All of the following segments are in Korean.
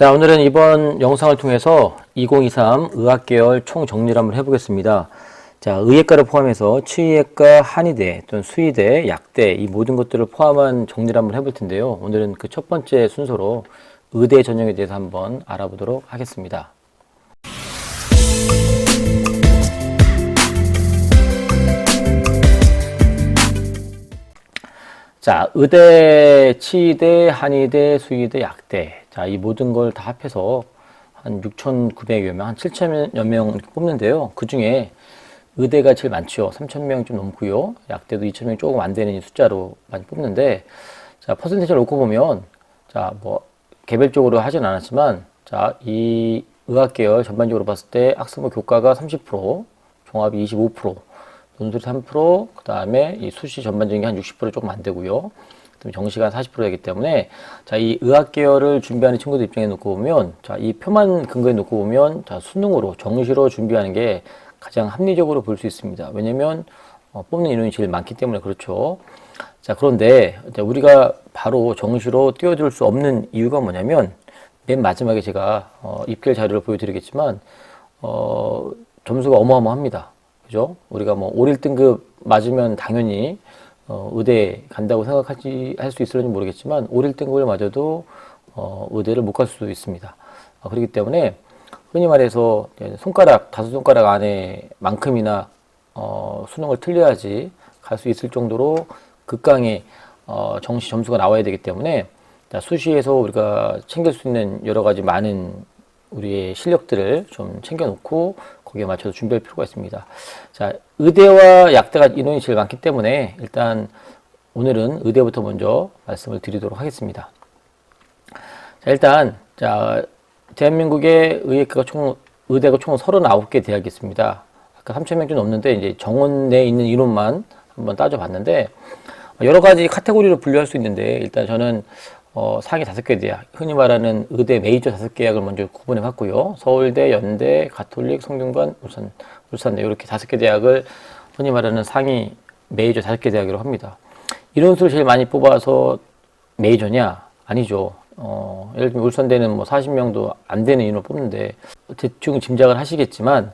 자, 오늘은 이번 영상을 통해서 2023 의학계열 총정리를 한번 해보겠습니다. 자, 의예과를 포함해서 치의학과, 한의대 또는 수의대, 약대 이 모든 것들을 포함한 정리를 한번 해볼 텐데요. 오늘은 그 첫 번째 순서로 의대 전형에 대해서 한번 알아보도록 하겠습니다. 자, 의대, 치의대, 한의대, 수의대, 약대. 자, 이 모든 걸 다 합해서 한 6,900여 명, 한 7,000여 명 뽑는데요. 그 중에 의대가 제일 많죠. 3,000명 좀 넘고요. 약대도 2,000명 조금 안 되는 이 숫자로 많이 뽑는데, 자, 퍼센테이지를 놓고 보면, 자, 뭐, 개별적으로 하진 않았지만, 자, 이 의학계열 전반적으로 봤을 때 학생부 교과가 30%, 종합이 25%, 논술이 3%, 그 다음에 이 수시 전반적인 게 한 60% 조금 안 되고요. 한 40%이기 때문에 자, 이 의학 계열을 준비하는 친구들 입장에 놓고 보면 자, 이 표만 근거에 놓고 보면 자, 수능으로 정시로 준비하는 게 가장 합리적으로 볼 수 있습니다. 왜냐면 어, 뽑는 인원이 제일 많기 때문에 그렇죠. 자, 그런데 우리가 바로 정시로 뛰어들 수 없는 이유가 뭐냐면 맨 마지막에 제가 어, 입결 자료를 보여드리겠지만 어, 점수가 어마어마합니다. 그죠? 우리가 뭐 5, 1등급 맞으면 당연히 어, 의대 간다고 생각하지 할 수 있을지 모르겠지만 5, 1등급을 맞아도 어, 의대를 못 갈 수도 있습니다. 어, 그렇기 때문에 흔히 말해서 손가락 다섯 손가락 안에 만큼이나 어, 수능을 틀려야지 갈 수 있을 정도로 극강의 어, 정시 점수가 나와야 되기 때문에 자, 수시에서 우리가 챙길 수 있는 여러 가지 많은 우리의 실력들을 좀 챙겨놓고 거기에 맞춰서 준비할 필요가 있습니다. 자, 의대와 약대가 인원이 제일 많기 때문에 일단 오늘은 의대부터 먼저 말씀을 드리도록 하겠습니다. 자, 일단 자, 대한민국의 의학과가 총 의대가 총 39개 대학이 있습니다. 아까 3,000명 좀 넘는데 이제 정원 내에 있는 인원만 한번 따져봤는데 여러 가지 카테고리로 분류할 수 있는데 일단 저는 어, 상위 다섯 개 대학, 흔히 말하는 의대 메이저 다섯 개 대학을 먼저 구분해 봤고요. 서울대, 연대, 가톨릭, 성균관, 울산, 울산대 이렇게 다섯 개 대학을 흔히 말하는 상위 메이저 다섯 개 대학이라고 합니다. 인원수를 제일 많이 뽑아서 메이저냐? 아니죠. 어, 예를 들면 울산대는 뭐 40명도 안 되는 인원을 뽑는데 대충 짐작을 하시겠지만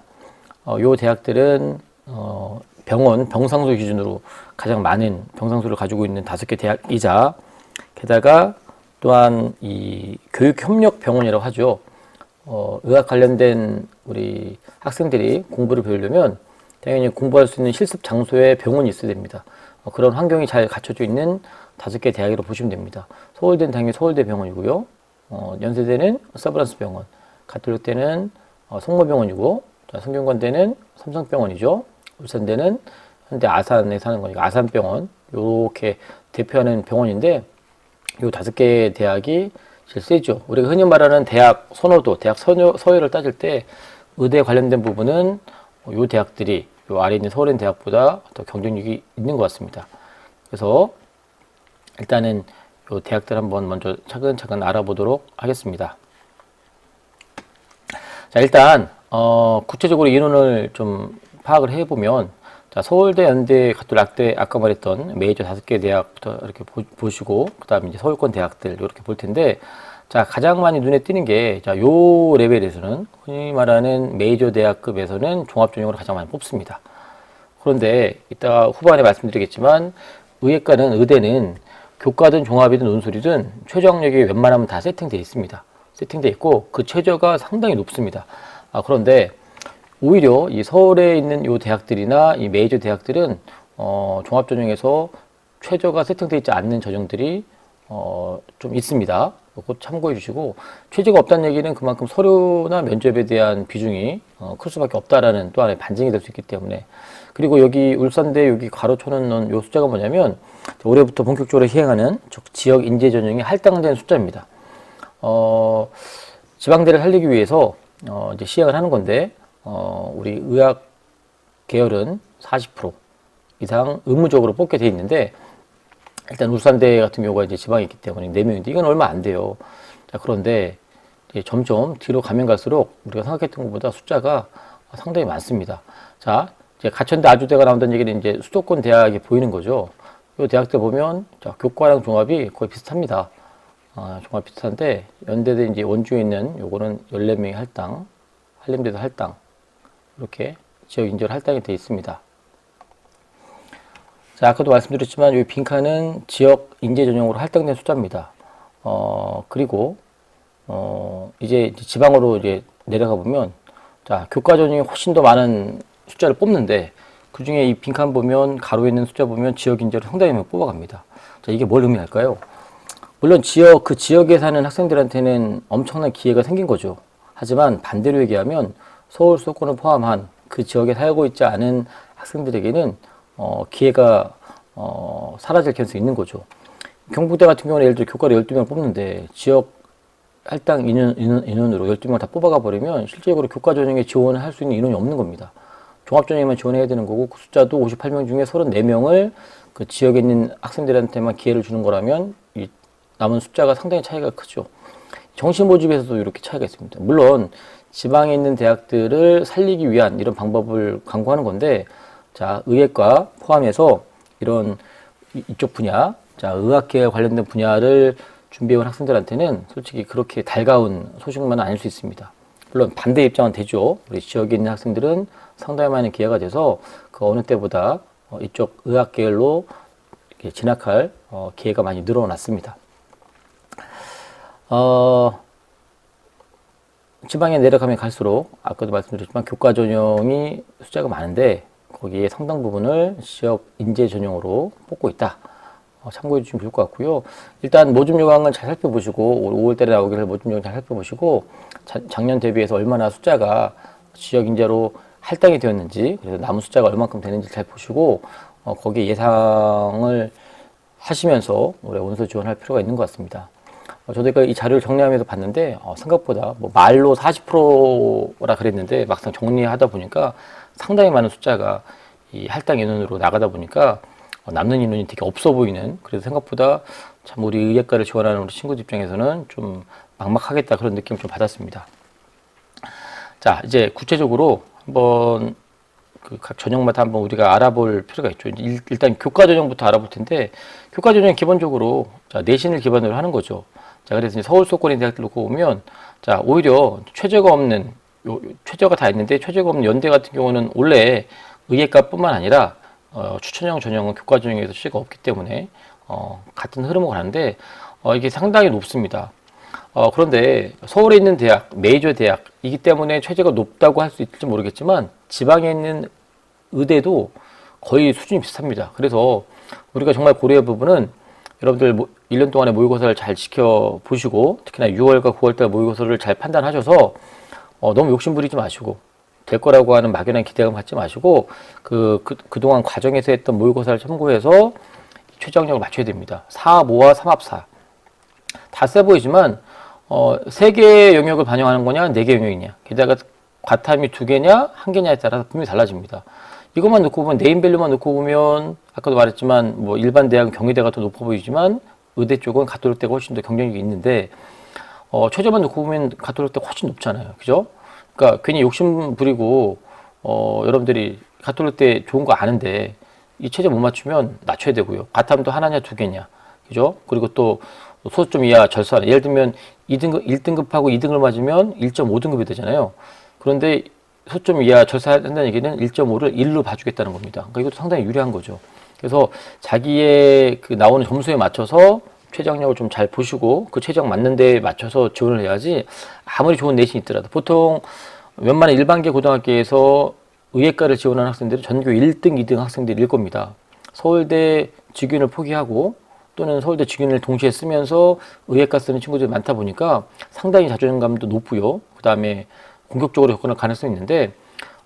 어, 요 대학들은 어, 병원 병상수 기준으로 가장 많은 병상수를 가지고 있는 다섯 개 대학이자 게다가 또한 이 교육협력병원이라고 하죠. 어, 의학 관련된 우리 학생들이 공부를 배우려면 당연히 공부할 수 있는 실습 장소에 병원이 있어야 됩니다. 어, 그런 환경이 잘 갖춰져 있는 다섯 개 대학이라고 보시면 됩니다. 서울대는 당연히 서울대 병원이고요. 어, 연세대는 서브란스 병원, 가톨릭대는 어, 성모병원이고, 자, 성균관대는 삼성병원이죠. 울산대는 현대 아산에 사는 거니까 아산병원 이렇게 대표하는 병원인데 요 다섯 개 대학이 제일 세죠. 우리가 흔히 말하는 대학 선호도, 대학 선호, 서열을 따질 때 의대 관련된 부분은 요 대학들이 요 아래 있는 서울인 대학보다 더 경쟁력이 있는 것 같습니다. 그래서 일단은 요 대학들 한번 먼저 차근차근 알아보도록 하겠습니다. 자, 일단 어, 구체적으로 인원을 좀 파악을 해보면 자, 서울대, 연대, 가톨, 약대 아까 말했던 메이저 다섯 개 대학부터 이렇게 보, 시고 그 다음에 이제 서울권 대학들 이렇게 볼 텐데 자 가장 많이 눈에 띄는 게 자 요 레벨에서는 흔히 말하는 메이저 대학급에서는 종합 전형으로 가장 많이 뽑습니다. 그런데 이따 후반에 말씀드리겠지만 의예과는 의대는 교과든 종합이든 논술이든 최저학력이 웬만하면 다 세팅되어 있습니다. 세팅되어 있고 그 최저가 상당히 높습니다. 아, 그런데 오히려 이 서울에 있는 이 대학들이나 이 메이저 대학들은 어, 종합 전형에서 최저가 세팅되어 있지 않는 전형들이 어, 좀 있습니다. 꼭 참고해 주시고 최저가 없다는 얘기는 그만큼 서류나 면접에 대한 비중이 어, 클 수밖에 없다라는 또 하나의 반증이 될 수 있기 때문에 그리고 여기 울산대 여기 가로 쳐놓은 요 숫자가 뭐냐면 올해부터 본격적으로 시행하는 지역 인재 전형이 할당된 숫자입니다. 어, 지방대를 살리기 위해서 어, 이제 시행을 하는 건데 어, 우리 의학 계열은 40% 이상 의무적으로 뽑게 돼 있는데 일단 울산대 같은 경우가 이제 지방에 있기 때문에 4명인데 이건 얼마 안 돼요. 자, 그런데 점점 뒤로 가면 갈수록 우리가 생각했던 것보다 숫자가 상당히 많습니다. 자, 이제 가천대 아주대가 나온다는 얘기는 이제 수도권 대학이 보이는 거죠. 이 대학들 보면 자, 교과랑 종합이 거의 비슷합니다. 어, 정말 비슷한데 연대대 이제 원주에 있는 요거는 14명의 할당, 한림대도 할당 이렇게 지역 인절 할당이 되어 있습니다. 자, 아까도 말씀드렸지만 이 빈칸은 지역 인재 전용으로 할당된 숫자입니다. 어, 그리고 어, 이제 지방으로 이제 내려가 보면 자, 교과 전형이 훨씬 더 많은 숫자를 뽑는데 그 중에 이 빈칸 보면 가로에 있는 숫자 보면 지역 인재를 상당히 많이 뽑아갑니다. 자, 이게 뭘 의미할까요? 물론 지역 그 지역에 사는 학생들한테는 엄청난 기회가 생긴 거죠. 하지만 반대로 얘기하면 서울 수도권을 포함한 그 지역에 살고 있지 않은 학생들에게는 어, 기회가 어, 사라질 가능성이 있는 거죠. 경북대 같은 경우는 예를 들어 교과를 12명 뽑는데 지역 할당 인원, 인원, 인원으로 12명 다 뽑아가 버리면 실질적으로 교과 전형에 지원을 할 수 있는 인원이 없는 겁니다. 종합 전형에만 지원해야 되는 거고 그 숫자도 58명 중에 34명을 그 지역에 있는 학생들한테만 기회를 주는 거라면 이 남은 숫자가 상당히 차이가 크죠. 정시 모집에서도 이렇게 차이가 있습니다. 물론 지방에 있는 대학들을 살리기 위한 이런 방법을 강구하는 건데 자, 의학과 포함해서 이런 이- 이쪽 분야, 자, 의학계 관련된 분야를 준비해온 학생들한테는 솔직히 그렇게 달가운 소식만은 아닐 수 있습니다. 물론 반대 입장은 되죠. 우리 지역에 있는 학생들은 상당히 많은 기회가 돼서 그 어느 때보다 어, 이쪽 의학 계열로 이렇게 진학할 어, 기회가 많이 늘어났습니다. 어, 지방에 내려가면 갈수록 아까도 말씀드렸지만 교과 전형이 숫자가 많은데 거기에 상당 부분을 지역 인재 전형으로 뽑고 있다. 어, 참고해 주시면 좋을 것 같고요. 일단 모집 요강을 잘 살펴보시고 5월달에 나오기를 모집 요강 잘 살펴보시고 자- 작년 대비해서 얼마나 숫자가 지역 인재로 할당이 되었는지 그래서 남은 숫자가 얼마큼 되는지 잘 보시고 어, 거기에 예상을 하시면서 올해 원서 지원할 필요가 있는 것 같습니다. 어, 저도 그이 자료를 정리하면서 봤는데 어, 생각보다 뭐 말로 40%라 그랬는데 막상 정리하다 보니까 상당히 많은 숫자가 이 할당 인원으로 나가다 보니까 어, 남는 인원이 되게 없어 보이는 그래서 생각보다 참 우리 의예과를 지원하는 우리 친구들 입장에서는 좀 막막하겠다 그런 느낌 좀 받았습니다. 자 이제 구체적으로 한번 그 각 전형마다 한번 우리가 알아볼 필요가 있죠. 일, 일단 교과 전형부터 알아볼 텐데 교과 전형 기본적으로 자, 내신을 기반으로 하는 거죠. 자 그래서 이제 서울 수도권의 대학들 놓고 보면 자 오히려 최저가 없는 요, 요 최저가 다 있는데 최저가 없는 연대 같은 경우는 원래 의예과뿐만 아니라 어, 추천형 전형은 교과 전형에서 취재가 없기 때문에 어, 같은 흐름을 가는데 어, 이게 상당히 높습니다. 어, 그런데 서울에 있는 대학, 메이저 대학이기 때문에 최저가 높다고 할 수 있을지 모르겠지만 지방에 있는 의대도 거의 수준이 비슷합니다. 그래서 우리가 정말 고려할 부분은 여러분들 모- 1년 동안의 모의고사를 잘 지켜보시고 특히나 6월과 9월달 모의고사를 잘 판단하셔서 어, 너무 욕심부리지 마시고 될 거라고 하는 막연한 기대감 갖지 마시고 그, 그, 그동안 과정에서 했던 모의고사를 참고해서 최저학력을 맞춰야 됩니다. 4, 5와 3합4. 다세 보이지만 어, 세 개의 영역을 반영하는 거냐, 네개 영역이냐. 게다가 과탐이 두 개냐, 한 개냐에 따라서 분명히 달라집니다. 이것만 놓고 보면 네임밸류만 놓고 보면 아까도 말했지만 뭐 일반 대학은 경희대가 더 높아 보이지만 의대 쪽은 가톨릭대가 훨씬 더 경쟁력이 있는데 어, 최저만 놓고 보면 가톨릭대 훨씬 높잖아요. 그죠? 그러니까 괜히 욕심 부리고 어, 여러분들이 가톨릭대 좋은 거 아는데 이 최저 못 맞추면 낮춰야 되고요. 과탐도 하나냐 두 개냐. 그죠? 그리고 또 소수점 이하 절수하는 예를 들면 2등급 1등급하고 2등을 맞으면 1.5등급이 되잖아요. 그런데 소점 이하 절사한다는 얘기는 1.5를 1로 봐주겠다는 겁니다. 그러니까 이것도 상당히 유리한 거죠. 그래서 자기의 그 나오는 점수에 맞춰서 최저학력을 좀 잘 보시고 그 최저학 맞는 데에 맞춰서 지원을 해야지 아무리 좋은 내신이 있더라도 보통 웬만한 일반계 고등학교에서 의예과를 지원하는 학생들은 전교 1등, 2등 학생들일 겁니다. 서울대 직윤을 포기하고 또는 서울대 직윤을 동시에 쓰면서 의예과 쓰는 친구들이 많다 보니까 상당히 자존감도 높고요. 그 다음에 공격적으로 접근할 가능성이 있는데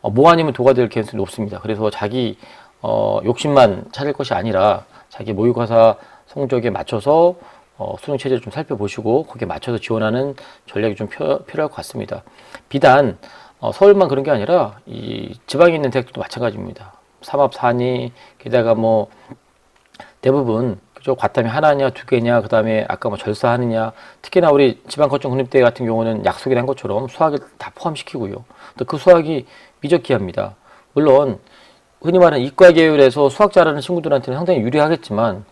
어, 뭐 아니면 도가 될 가능성이 높습니다. 그래서 자기 어, 욕심만 찾을 것이 아니라 자기 모의고사 성적에 맞춰서 어, 수능 체제를 좀 살펴보시고 거기에 맞춰서 지원하는 전략이 좀 필요, 필요할 것 같습니다. 비단 어, 서울만 그런 게 아니라 이 지방에 있는 대학들도 마찬가지입니다. 삼합 사니 게다가 뭐 대부분 그죠 과탐이 하나냐 두 개냐 그 다음에 아까 뭐 절사하느냐 특히나 우리 지방거점 국립대 같은 경우는 약속을 한 것처럼 수학을 다 포함시키고요. 또 그 수학이 미적기합니다. 물론 흔히 말하는 이과 계열에서 수학 잘하는 친구들한테는 상당히 유리하겠지만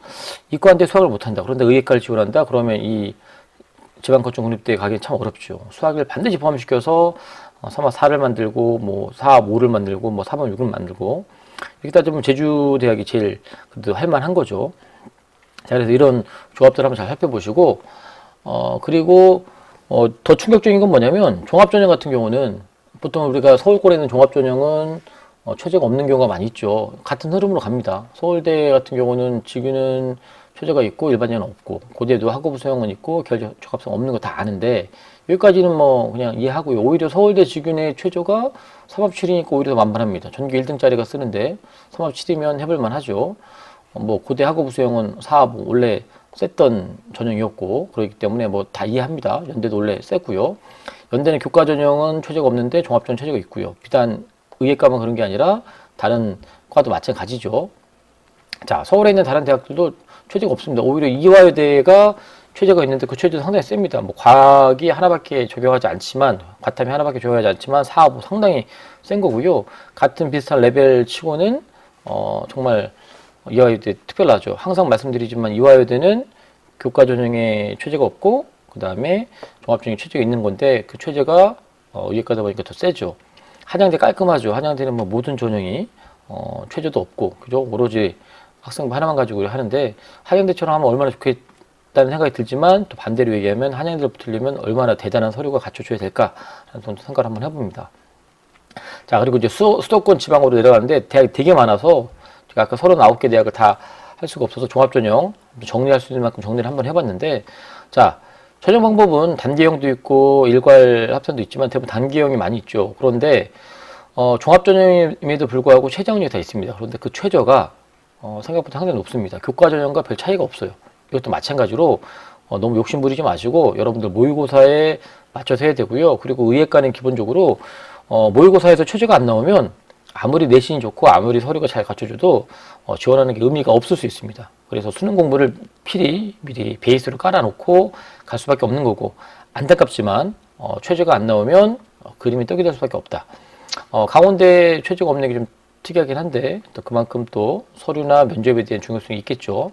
이과인데 수학을 못한다. 그런데 의예과를 지원한다. 그러면 이 지방거점 국립대에 가기 참 어렵죠. 수학을 반드시 포함시켜서 어, 3화 4를 만들고 뭐 4, 5를 만들고 뭐 3화 6을 만들고 이렇게 따지면 제주대학이 제일 그래도 할만한 거죠. 자, 그래서 이런 조합들 한번 잘 살펴보시고 어 그리고 어, 더 충격적인 건 뭐냐면 종합전형 같은 경우는 보통 우리가 서울권에 있는 종합전형은 어, 최저가 없는 경우가 많이 있죠. 같은 흐름으로 갑니다. 서울대 같은 경우는 지규는 최저가 있고 일반형은 없고 고대도 학업부 수용은 있고 결정 적합성 없는 거 다 아는데 여기까지는 뭐 그냥 이해하고요. 오히려 서울대 지균의 최저가 3합 7이니까 오히려 더 만만합니다. 전교 1등짜리가 쓰는데 3합 7이면 해볼만 하죠. 어, 뭐 고대 학업부 수용은 4합 원래 셌던 전형이었고 그렇기 때문에 뭐 다 이해합니다. 연대도 원래 셌고요. 연대는 교과 전형은 최저가 없는데 종합전 최저가 있고요. 비단 의예과만 그런 게 아니라 다른 과도 마찬가지죠. 자, 서울에 있는 다른 대학들도 최저가 없습니다. 오히려 이화여대가 최저가 있는데 그 최저도 상당히 셉니다. 뭐 과학이 하나밖에 적용하지 않지만 과탐이 하나밖에 적용하지 않지만 사업은 상당히 센 거고요. 같은 비슷한 레벨 치고는 어 정말 이화여대 특별하죠. 항상 말씀드리지만 이화여대는 교과 전형에 최저가 없고 그 다음에 종합전형에 최저가 있는 건데 그 최저가 어, 의예과다 보니까 더 세죠. 한양대 깔끔하죠. 한양대는 뭐 모든 전형이 어, 최저도 없고 그죠? 오로지 학생부 하나만 가지고 하는데 한양대처럼 하면 얼마나 좋겠다는 생각이 들지만 또 반대로 얘기하면 한양대를 붙으려면 얼마나 대단한 서류가 갖춰져야 될까라는 정도 생각을 한번 해봅니다. 자 그리고 이제 수, 수도권 지방으로 내려가는데 대학이 되게 많아서 제가 아까 39개 대학을 다 할 수가 없어서 종합전형 정리할 수 있는 만큼 정리를 한번 해봤는데 자 전형 방법은 단계형도 있고 일괄 합산도 있지만 대부분 단계형이 많이 있죠. 그런데 어, 종합전형임에도 불구하고 최저학력이 다 있습니다. 그런데 그 최저가 어, 생각보다 상당히 높습니다. 교과 전형과 별 차이가 없어요. 이것도 마찬가지로 어, 너무 욕심 부리지 마시고 여러분들 모의고사에 맞춰서 해야 되고요. 그리고 의예과는 기본적으로 어, 모의고사에서 최저가 안 나오면 아무리 내신이 좋고 아무리 서류가 잘 갖춰줘도 어, 지원하는 게 의미가 없을 수 있습니다. 그래서 수능 공부를 필히 미리 베이스로 깔아놓고 갈 수밖에 없는 거고 안타깝지만 어, 최저가 안 나오면 어, 그림이 떡이 될 수밖에 없다. 어, 강원대 최저가 없는 게 좀 특이하긴 한데 또 그만큼 또 서류나 면접에 대한 중요성이 있겠죠.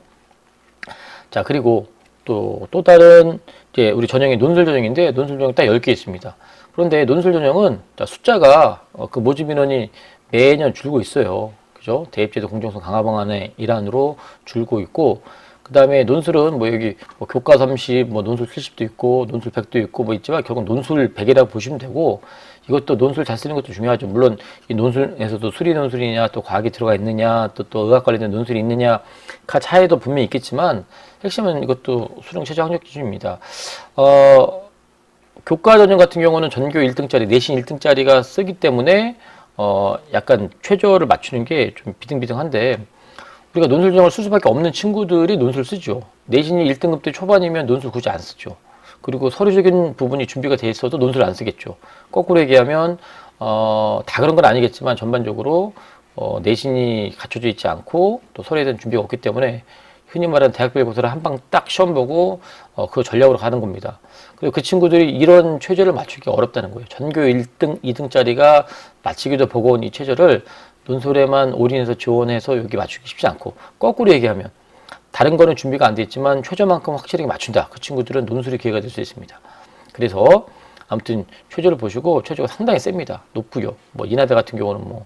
자 그리고 또 또 다른 이제 우리 전형이 논술 전형인데 논술 전형 딱 10개 있습니다. 그런데 논술 전형은 자, 숫자가 어, 그 모집 인원이 매년 줄고 있어요. 그죠? 대입제도 공정성 강화 방안의 일환으로 줄고 있고 그 다음에 논술은 뭐 여기 뭐 교과 30, 뭐 논술 70도 있고 논술 100도 있고 뭐 있지만 결국 논술 100이라고 보시면 되고 이것도 논술 잘 쓰는 것도 중요하죠. 물론 이 논술에서도 수리 논술이냐 또 과학이 들어가 있느냐 또 또 의학 관련된 논술이 있느냐 가 차이도 분명히 있겠지만 핵심은 이것도 수능 최저 학력 기준입니다. 어, 교과 전형 같은 경우는 전교 1등짜리, 내신 1등짜리가 쓰기 때문에 어, 약간 최저를 맞추는 게 좀 비등비등한데 우리가 논술 전형을 쓸 수밖에 없는 친구들이 논술 쓰죠. 내신이 1등급 대 초반이면 논술 굳이 안 쓰죠. 그리고 서류적인 부분이 준비가 돼 있어도 논술 안 쓰겠죠. 거꾸로 얘기하면 어, 다 그런 건 아니겠지만 전반적으로 어, 내신이 갖춰져 있지 않고 또 서류에 대한 준비가 없기 때문에 흔히 말하는 대학별 고사를 한 방 딱 시험 보고 어, 그 전략으로 가는 겁니다. 그리고 그 친구들이 이런 최저를 맞추기 어렵다는 거예요. 전교 1등, 2등짜리가 맞추기도 버거운 이 최저를 논술에만 올인해서 지원해서 여기 맞추기 쉽지 않고 거꾸로 얘기하면 다른 거는 준비가 안 돼 있지만 최저만큼 확실하게 맞춘다. 그 친구들은 논술의 기회가 될 수 있습니다. 그래서 아무튼 최저를 보시고 최저가 상당히 셉니다. 높고요. 뭐 인하대 같은 경우는 뭐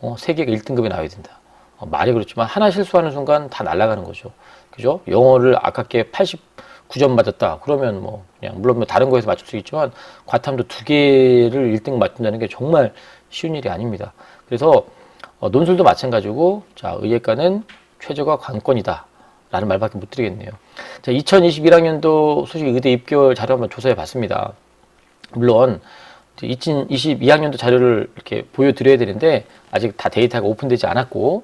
어, 세계가 1등급이 나와야 된다. 어, 말이 그렇지만 하나 실수하는 순간 다 날아가는 거죠. 그죠? 영어를 아깝게 89점 맞았다. 그러면 뭐 그냥 물론 뭐 다른 거에서 맞출 수 있지만 과탐도 두 개를 1등 맞춘다는 게 정말 쉬운 일이 아닙니다. 그래서 어, 논술도 마찬가지고 자 의예과는 최저가 관건이다. 라는 말밖에 못 드리겠네요. 자, 2021학년도 소식 의대 입결 자료 한번 조사해 봤습니다. 물론 2022학년도 자료를 이렇게 보여드려야 되는데 아직 다 데이터가 오픈되지 않았고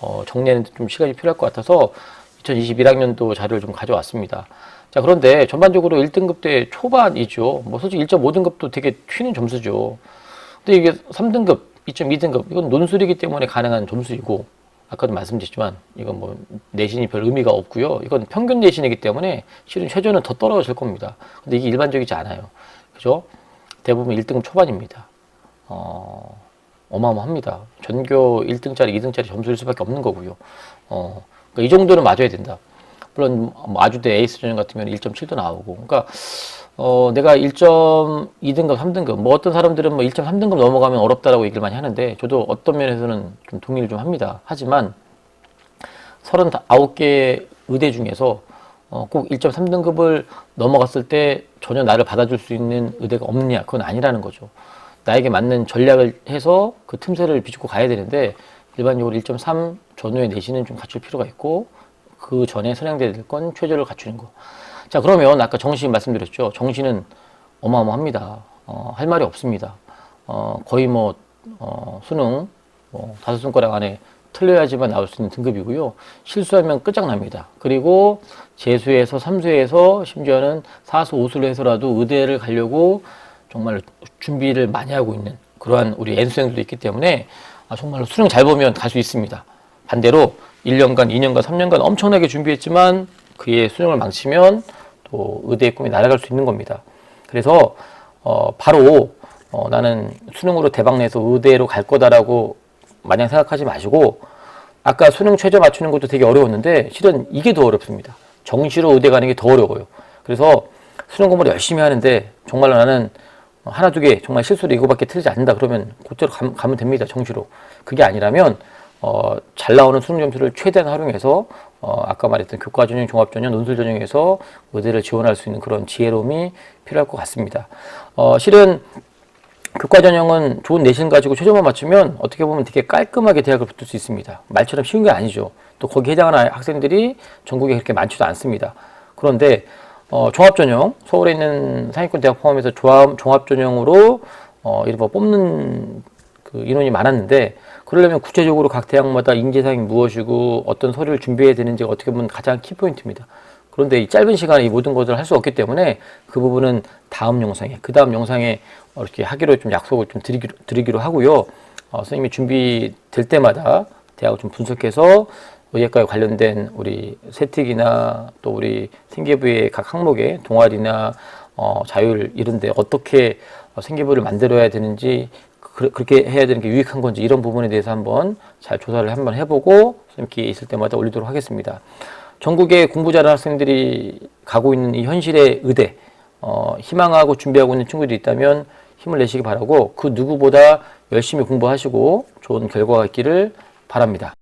어, 정리하는 데 좀 시간이 필요할 것 같아서 2021학년도 자료를 좀 가져왔습니다. 자, 그런데 전반적으로 1등급 대 초반이죠. 뭐 솔직히 1.5등급도 되게 튀는 점수죠. 근데 이게 3등급, 2.2등급, 이건 논술이기 때문에 가능한 점수이고, 아까도 말씀드렸지만, 이건 뭐 내신이 별 의미가 없고요. 이건 평균 내신이기 때문에 실은 최저는 더 떨어질 겁니다. 근데 이게 일반적이지 않아요. 그죠? 대부분 1등급 초반입니다. 어, 어마어마합니다. 전교 1등짜리, 2등짜리 점수일 수밖에 없는 거고요. 어, 그러니까 이 정도는 맞아야 된다. 물론 뭐 아주대 에이스 전형 같은 경우는 1.7도 나오고. 그러니까 어, 내가 1.2등급, 3등급, 뭐 어떤 사람들은 뭐 1.3등급 넘어가면 어렵다라고 얘기를 많이 하는데, 저도 어떤 면에서는 좀 동의를 좀 합니다. 하지만 39개 의대 중에서 어, 꼭 1.3등급을 넘어갔을 때 전혀 나를 받아줄 수 있는 의대가 없느냐? 그건 아니라는 거죠. 나에게 맞는 전략을 해서 그 틈새를 비집고 가야 되는데, 일반적으로 1.3 전후의 내신은 좀 갖출 필요가 있고, 그 전에 선행돼야 될 건 최저를 갖추는 거. 자, 그러면 아까 정시 말씀드렸죠. 정시는 어마어마합니다. 어, 할 말이 없습니다. 어, 거의 뭐, 어, 수능, 뭐, 다섯 손가락 안에 틀려야지만 나올 수 있는 등급이고요. 실수하면 끝장납니다. 그리고 재수에서, 삼수에서, 심지어는 사수, 오수를 해서라도 의대를 가려고 정말 준비를 많이 하고 있는 그러한 우리 N수생들도 있기 때문에 아, 정말로 수능 잘 보면 갈 수 있습니다. 반대로 1년간, 2년간, 3년간 엄청나게 준비했지만 그의 수능을 망치면 또 의대의 꿈이 날아갈 수 있는 겁니다. 그래서 어, 바로 어, 나는 수능으로 대박 내서 의대로 갈 거다라고 마냥 생각하지 마시고 아까 수능 최저 맞추는 것도 되게 어려웠는데 실은 이게 더 어렵습니다. 정시로 의대 가는 게 더 어려워요. 그래서 수능 공부를 열심히 하는데 정말로 나는 하나 두 개 정말 실수로 이거밖에 틀리지 않는다 그러면 곧대로 가, 가면 됩니다. 정시로. 그게 아니라면 어, 잘 나오는 수능 점수를 최대한 활용해서 어, 아까 말했던 교과 전형, 종합 전형, 논술 전형에서 의대를 지원할 수 있는 그런 지혜로움이 필요할 것 같습니다. 어, 실은 교과 전형은 좋은 내신 가지고 최저만 맞추면 어떻게 보면 되게 깔끔하게 대학을 붙을 수 있습니다. 말처럼 쉬운 게 아니죠. 또 거기에 해당하는 학생들이 전국에 그렇게 많지도 않습니다. 그런데 어, 종합전형, 서울에 있는 상위권 대학 포함해서 종합, 종합전형으로 어, 이른바 뽑는 그 인원이 많았는데 그러려면 구체적으로 각 대학마다 인재상이 무엇이고 어떤 서류를 준비해야 되는지가 어떻게 보면 가장 키포인트입니다. 그런데 이 짧은 시간에 이 모든 것을 할 수 없기 때문에 그 부분은 다음 영상에 그 다음 영상에 이렇게 하기로 좀 약속을 좀 드리기로, 드리기로 하고요. 어, 선생님이 준비될 때마다 대학을 좀 분석해서 의예과에 관련된 우리 세특이나 또 우리 생계부의 각 항목의 동아리나 어, 자율 이런데 어떻게 어, 생계부를 만들어야 되는지 그, 그렇게 해야 되는 게 유익한 건지 이런 부분에 대해서 한번 잘 조사를 한번 해보고 기회 있을 때마다 올리도록 하겠습니다. 전국에 공부 잘하는 학생들이 가고 있는 이 현실의 의대 어, 희망하고 준비하고 있는 친구들이 있다면 힘을 내시기 바라고 그 누구보다 열심히 공부하시고 좋은 결과가 있기를 바랍니다.